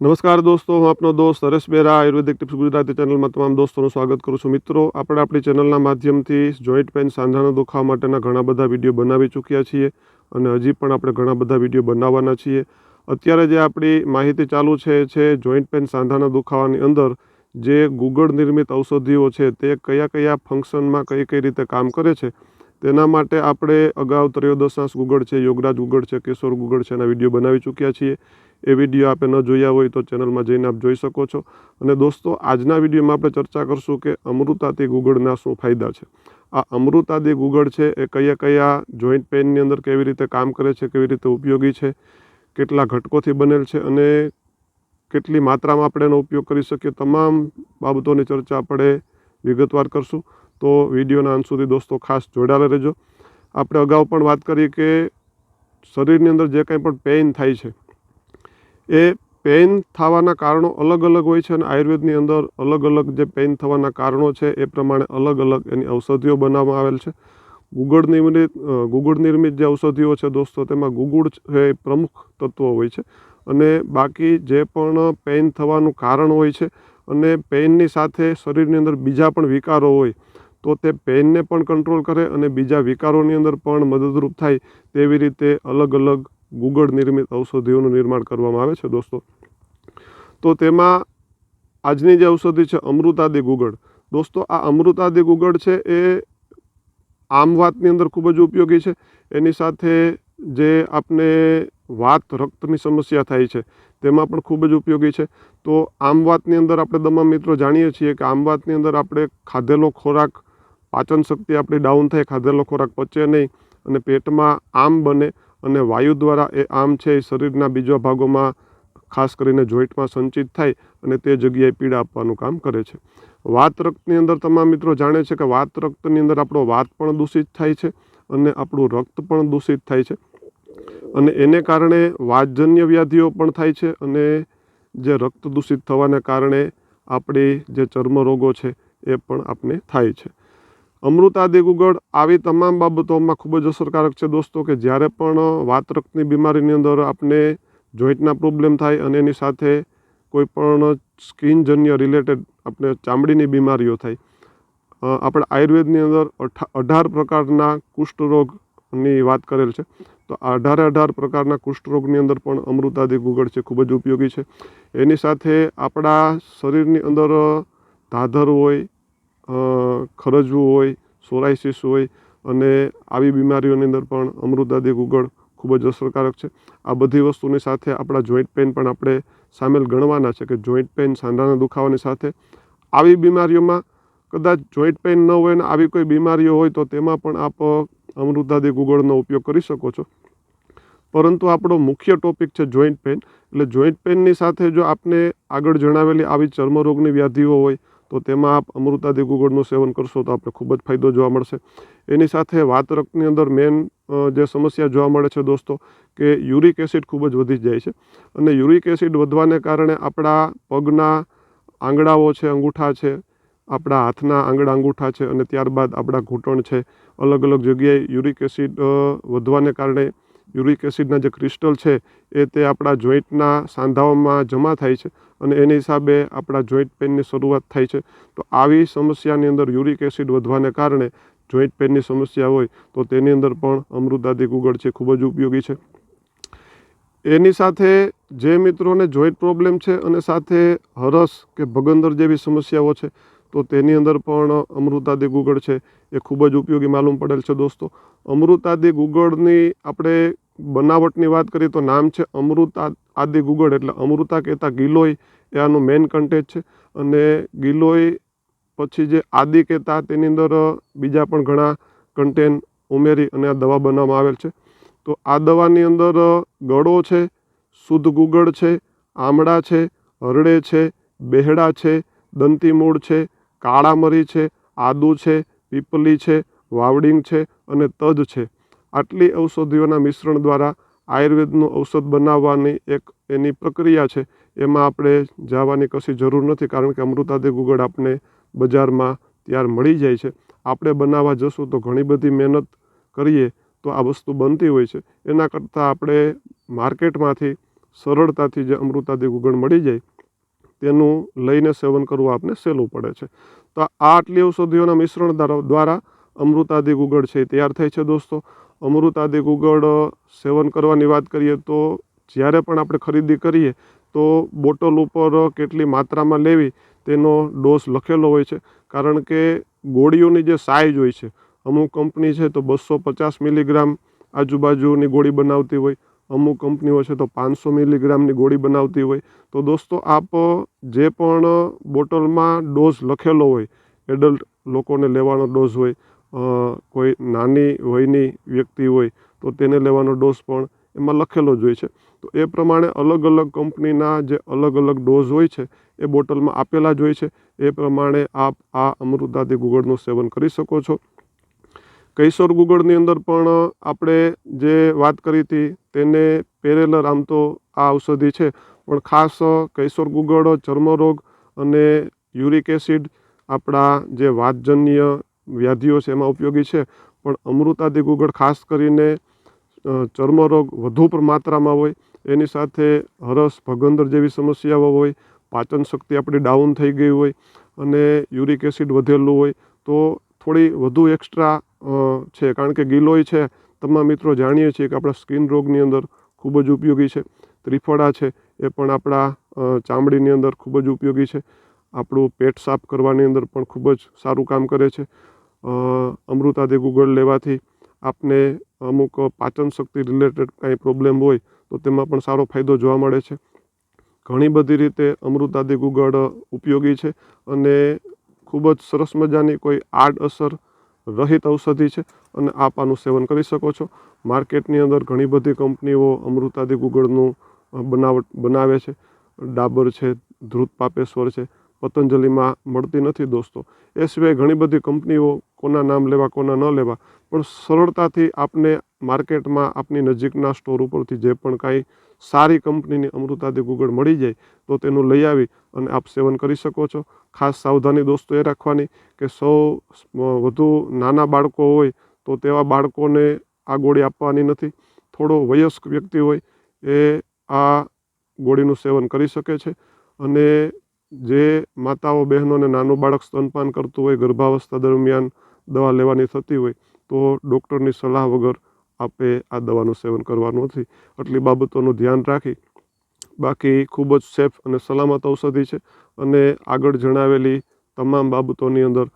નમસ્કાર દોસ્તો, હું આપનો દોસ્ત હરેશ બેરા, આયુર્વેદિક ટિપ્સ ગુજરાતી ચેનલમાં તમામ દોસ્તોનું સ્વાગત કરું છું. મિત્રો, આપણે આપણી ચેનલના માધ્યમથી જોઈન્ટ પેન સાંધાના દુખાવા માટેના ઘણા બધા વીડિયો બનાવી ચૂક્યા છીએ અને હજી પણ આપણે ઘણા બધા વીડિયો બનાવવાના છીએ. અત્યારે જે આપણી માહિતી ચાલુ છે છે જોઈન્ટ પેન સાંધાના દુખાવાની અંદર જે ગુગળ નિર્મિત ઔષધિઓ છે, તે કયા કયા ફંક્શનમાં કઈ કઈ રીતે કામ કરે છે તેના માટે આપણે અગાઉ ત્રયોદશાસ ગુગળ છે, યોગરાજ ગુગળ છે, કેશોર ગુગળ છે, એના વીડિયો બનાવી ચૂક્યા છીએ. એ વીડિયો આપે ન જોયા હોય તો ચેનલમાં જઈને આપ જોઈ શકો છો. અને દોસ્તો, આજના વિડીયોમાં આપણે ચર્ચા કરશું કે અમૃતાથી ગુગળના શું ફાયદા છે. આ અમૃતાદી ગુગળ છે એ કયા કયા જોઈન્ટ પેનની અંદર કેવી રીતે કામ કરે છે, કેવી રીતે ઉપયોગી છે, કેટલા ઘટકોથી બનેલ છે અને કેટલી માત્રામાં આપણે એનો ઉપયોગ કરી શકીએ, તમામ બાબતોની ચર્ચા આપણે વિગતવાર કરશું. તો વિડીયોના અંત સુધી દોસ્તો ખાસ જોડાયેલા રહેજો. આપણે અગાઉ પણ વાત કરી કે શરીરની અંદર જે કંઈ પણ પેઇન થાય છે, એ પેઇન થવાના કારણો અલગ અલગ હોય છે અને આયુર્વેદની અંદર અલગ અલગ જે પેઇન થવાના કારણો છે, એ પ્રમાણે અલગ અલગ એની ઔષધિઓ બનાવવામાં આવેલ છે. ગુગળ નિર્મિત ગુગળ નિર્મિત જે ઔષધિઓ છે દોસ્તો, તેમાં ગુગળ છે એ પ્રમુખ તત્વો હોય છે અને બાકી જે પણ પેઇન થવાનું કારણ હોય છે અને પેઇનની સાથે શરીરની અંદર બીજા પણ વિકારો હોય તો તે પેઇનને પણ કંટ્રોલ કરે અને બીજા વિકારોની અંદર પણ મદદરૂપ થાય તેવી રીતે અલગ અલગ ગુગળ નિર્મિત ઔષધિઓનું નિર્માણ કરવામાં આવે છે દોસ્તો. તો તેમાં આજની જે ઔષધિ છે અમૃતાદી ગુગળ. દોસ્તો, આ અમૃતાદી ગુગળ છે એ આમ વાતની અંદર ખૂબ જ ઉપયોગી છે. એની સાથે જે આપને વાત રક્તની સમસ્યા થાય છે તેમાં પણ ખૂબ જ ઉપયોગી છે. તો આમ વાતની અંદર આપણે તમામ મિત્રો જાણીએ છીએ કે આમ વાતની અંદર આપણે ખાધેલો ખોરાક પાચન શક્તિ આપણી ડાઉન થાય, ખાધેલો ખોરાક પચે નહીં અને પેટમાં આમ બને અને વાયુ દ્વારા એ આમ છે એ શરીરના બીજા ભાગોમાં, ખાસ કરીને જોઈન્ટમાં સંચિત થાય અને તે જગ્યાએ પીડા આપવાનું કામ કરે છે. વાત રક્તની અંદર તમામ મિત્રો જાણે છે કે વાત રક્તની અંદર આપણો વાત પણ દૂષિત થાય છે અને આપણું રક્ત પણ દૂષિત થાય છે. અને એને કારણે વાતજન્ય વ્યાધિઓ પણ થાય છે અને જે રક્ત દૂષિત થવાને કારણે આપણી જે ચર્મ રોગો છે એ પણ આપને થાય છે. અમૃતાદી દેગુગઢ આવી તમામ બાબતોમાં ખૂબ જ અસરકારક છે દોસ્તો કે જ્યારે પણ વાત રક્તની બીમારીની અંદર આપને જોઈન્ટના પ્રોબ્લેમ થાય અને એની સાથે કોઈ પણ સ્કિનજન્ય રિલેટેડ આપણે ચામડીની બીમારીઓ થાય. આપણે આયુર્વેદની અંદર અઢાર પ્રકારના કુષ્ઠરોગની વાત કરેલ છે. તો અઢારે અઢાર પ્રકારના કુષ્ઠરોગની અંદર પણ અમૃતાદી ગુગળ છે, ખૂબ જ ઉપયોગી છે. એની સાથે આપણા શરીરની અંદર ધાધર હોય ખરજવું હોય સોરાઇસિસ હોય અને આવી બીમારીઓની અંદર પણ અમૃતાદી ગુગળ ખૂબ જ અસરકારક છે. આ બધી વસ્તુની સાથે આપણા જોઈન્ટ પેઇન પણ આપણે સામેલ ગણવાના છે કે જોઈન્ટ પેઇન સાંધાના દુખાવાની સાથે. આવી બીમારીઓમાં કદાચ જોઈન્ટ પેઇન ન હોય ને આવી કોઈ બીમારીઓ હોય તો તેમાં પણ આપ અમૃતાદી ગુગળનો ઉપયોગ કરી શકો છો. પરંતુ આપણો મુખ્ય ટોપિક છે જોઈન્ટ પેઇન. એટલે જોઈન્ટ પેઇનની સાથે જો આપને આગળ જણાવેલી આવી ચર્મરોગની વ્યાધિઓ હોય તો તેમાં આપ અમૃતાદી ગુગળનું સેવન કરશો તો આપણે ખૂબ જ ફાયદો જોવા મળશે. એની સાથે વાતરકની અંદર મેન જે સમસ્યા જોવા મળે છે દોસ્તો, કે યુરિક એસિડ ખૂબ જ વધી જાય છે. અને યુરિક એસિડ વધવાને કારણે આપણા પગના આંગળાઓ છે, અંગૂઠા છે, આપણા હાથના આંગળા અંગૂઠા છે અને ત્યારબાદ આપણા ઘૂંટણ છે અલગ અલગ જગ્યાએ યુરિક એસિડ વધવાને કારણે યુરિક એસિડના જે ક્રિસ્ટલ છે, એ તે આપણા જોઈન્ટના સાંધાઓમાં જમા થાય છે અને એની હિસાબે આપણા જોઈન્ટ પેનની શરૂઆત થાય છે. તો આવી સમસ્યાની અંદર યુરિક એસિડ વધવાને કારણે જોઈન્ટ પેનની સમસ્યા હોય તો તેની અંદર પણ અમૃતાદી ગુગળ છે, ખૂબ જ ઉપયોગી છે. એની સાથે જે મિત્રોને જોઈન્ટ પ્રોબ્લેમ છે અને સાથે હરસ કે ભગંદર જેવી સમસ્યાઓ છે તો તેની અંદર પણ અમૃતાદી ગુગળ છે. એ ખૂબ જ ઉપયોગી માલુમ પડેલ છે દોસ્તો. અમૃતાદી ગુગળની આપણે બનાવટની વાત કરીએ તો નામ છે અમૃતા આદિ ગુગળ એટલે અમૃતા કહેતા ગિલોય એ આનું મેઇન કન્ટેન્ટ છે. અને ગિલોય પછી જે આદિ કહેતા તેની અંદર બીજા પણ ઘણા કન્ટેન ઉમેરી અને આ દવા બનાવવામાં આવેલ છે. તો આ દવાની અંદર ગળો છે, શુદ્ધ ગુગળ છે, આમળા છે, હરડે છે, બેહડા છે દંતી મૂળ છે કાળા મરી છે, આદુ છે, પીપલી છે, વાવડિંગ છે અને તજ છે. આટલી ઔષધિઓના મિશ્રણ દ્વારા આયુર્વેદનું ઔષધ બનાવવાની એક એની પ્રક્રિયા છે, એમાં આપણે જવાની કશી જરૂર નથી કારણ કે અમૃતાદી ગુગળ આપણે બજારમાં ત્યાર મળી જાય છે. આપણે બનાવવા જશું તો ઘણી બધી મહેનત કરીએ તો આ વસ્તુ બનતી હોય છે. એના કરતાં આપણે માર્કેટમાંથી સરળતાથી જે અમૃતાદી ગુગળ મળી જાય તેનું લઈને સેવન કરવું આપને સહેલું પડે છે. તો આ આટલી ઔષધિઓના મિશ્રણ દ્વારા અમૃતાદિ ગુગળ છે તૈયાર થાય છે દોસ્તો. અમૃતાદિ ગુગળ સેવન કરવાની વાત કરીએ તો જ્યારે પણ આપણે ખરીદી કરીએ તો બોટલ ઉપર કેટલી માત્રામાં લેવી તેનો ડોઝ લખેલો હોય છે. કારણ કે ગોળીઓની જે સાઇઝ હોય છે, અમુક કંપની છે તો બસો પચાસ મિલીગ્રામ આજુબાજુની ગોળી બનાવતી હોય અમુક કંપનીઓ છે તો પાંચસો મિલીગ્રામની ગોળી બનાવતી હોય. તો દોસ્તો, આપ જે પણ બોટલમાં ડોઝ લખેલો હોય, એડલ્ટ લોકોને લેવાનો ડોઝ હોય કોઈ નાની વયની વ્યક્તિ હોય, તો તેને લેવાનો ડોઝ પણ એમાં લખેલો જ હોય છે. તો એ પ્રમાણે અલગ અલગ કંપનીના જે અલગ અલગ ડોઝ હોય છે, એ બોટલમાં આપેલા જ હોય છે. એ પ્રમાણે આપ આ અમૃતાદી ગુગળનું સેવન કરી શકો છો. કૈશોર ગુગળની અંદર પણ આપણે જે વાત કરી હતી, તેને પેરેલર આમ તો આ ઔષધિ છે. પણ ખાસ કૈશોર ગુગળ ચર્મરોગ અને યુરિક એસિડ આપણા જે વાતજન્ય વ્યાધિઓ છે એમાં ઉપયોગી છે. પણ અમૃતાદી ગુગળ ખાસ કરીને ચર્મરોગ વધુ માત્રામાં હોય, એની સાથે હરસ, ભગંદર જેવી સમસ્યાઓ હોય, પાચન શક્તિ આપણી ડાઉન થઈ ગઈ હોય અને યુરિક એસિડ વધેલું હોય, તો થોડી વધુ એક્સ્ટ્રા છે. કારણ કે ગિલોય છે. તમામ મિત્રો જાણીએ છીએ કે આપણા સ્કિન રોગની અંદર ખૂબ જ ઉપયોગી છે. ત્રિફળા છે એ પણ આપણા ચામડીની અંદર ખૂબ જ ઉપયોગી છે. આપણું પેટ સાફ કરવાની અંદર પણ ખૂબ જ સારું કામ કરે છે. અમૃતાદી ગુગળ લેવાથી આપને અમુક પાચન શક્તિ રિલેટેડ કાંઈ પ્રોબ્લેમ હોય તો તેમાં પણ સારો ફાયદો જોવા મળે છે. ઘણી બધી રીતે અમૃતાદી ગુગળ ઉપયોગી છે અને ખૂબ જ સરસ મજાની કોઈ આડઅસર રહિત ઔષધિ છે અને આપ આનું સેવન કરી શકો છો. માર્કેટની અંદર ઘણી બધી કંપનીઓ અમૃતાદી ગુગળનું બનાવટ બનાવે છે. ડાબર છે ધ્રુત પાપેશ્વર છે પતંજલિમાં મળતી નથી દોસ્તો. એ સિવાય ઘણી બધી કંપનીઓ કોના નામ લેવા, કોના ન લેવા, પણ સરળતાથી આપને માર્કેટમાં આપની નજીકના સ્ટોર ઉપરથી જે પણ કાંઈ સારી કંપનીની અમૃતાદી ગુગળ મળી જાય, તો તેનું લઈ આવી અને આપ સેવન કરી શકો છો. ખાસ સાવધાની દોસ્તો એ રાખવાની કે સૌ વધુ નાના બાળકો હોય તો તેવા બાળકોને આ ગોળી આપવાની નથી. થોડો વયસ્ક વ્યક્તિ હોય એ આ ગોળીનું સેવન કરી શકે છે અને જે માતાઓ બહેનોને નાનું બાળક સ્તનપાન કરતું હોય, ગર્ભાવસ્થા દરમિયાન દવા લેવાની થતી હોય, તો ડૉક્ટરની સલાહ વગર આપે આ દવાનું સેવન કરવાનું નથી. આટલી બાબતોનું ધ્યાન રાખી, બાકી ખૂબ જ સેફ અને સલામત ઔષધિ છે અને આગળ જણાવેલી તમામ બાબતોની અંદર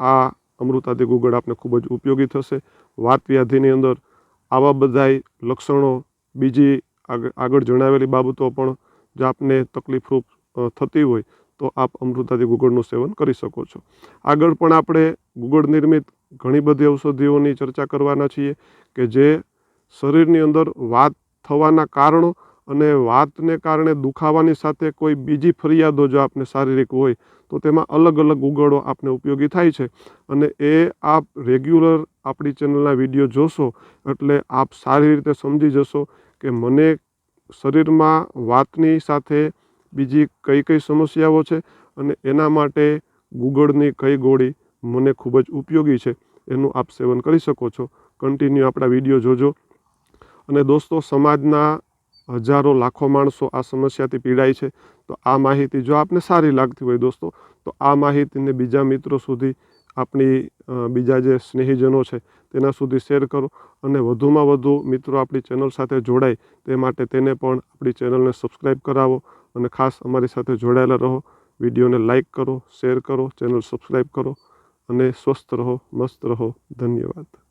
આ અમૃતાદી ગુગળ આપને ખૂબ જ ઉપયોગી થશે. વાત વ્યાધિની અંદર આવા બધાય લક્ષણો, બીજી આગળ જણાવેલી બાબતો પણ, જે આપને તકલીફરૂપ થતી હોય, તો આપ અમૃતાદી ગુગળનું સેવન કરી શકો છો. આગળ પણ આપણે ગુગળ નિર્મિત ઘણી બધી ઔષધિઓની ચર્ચા કરવાના છીએ કે જે શરીરની અંદર વાત થવાના કારણો અને વાતને કારણે દુખાવાની સાથે કોઈ બીજી ફરિયાદો જો આપને શારીરિક હોય, તો તેમાં અલગ અલગ ઉગડો આપને ઉપયોગી થાય છે. અને એ આપ રેગ્યુલર આપણી ચેનલના વીડિયો જોશો, એટલે આપ સારી રીતે સમજી જશો કે મને શરીરમાં વાતની સાથે બીજી કઈ કઈ સમસ્યાઓ છે અને એના માટે ગુગળની કઈ ગોળી મને ખૂબ જ ઉપયોગી છે એનું આપ સેવન કરી શકો છો. કન્ટિન્યુ આપણા વીડિયો જોજો. અને દોસ્તો, સમાજના હજારો, લાખો માણસો આ સમસ્યાથી પીડાય છે. તો આ માહિતી જો આપને સારી લાગતી હોય દોસ્તો, તો આ માહિતીને બીજા મિત્રો સુધી આપણી બીજા જે સ્નેહીજનો છે તેના સુધી શેર કરો અને વધુમાં વધુ મિત્રો આપણી ચેનલ સાથે જોડાય તે માટે તેને પણ આપણી ચેનલને સબસ્ક્રાઈબ કરાવો અને ખાસ અમારી સાથે જોડાયેલા રહો. વિડીયોને લાઇક કરો, શેર કરો, ચેનલ સબસ્ક્રાઈબ કરો અને સ્વસ્થ રહો, મસ્ત રહો. ધન્યવાદ.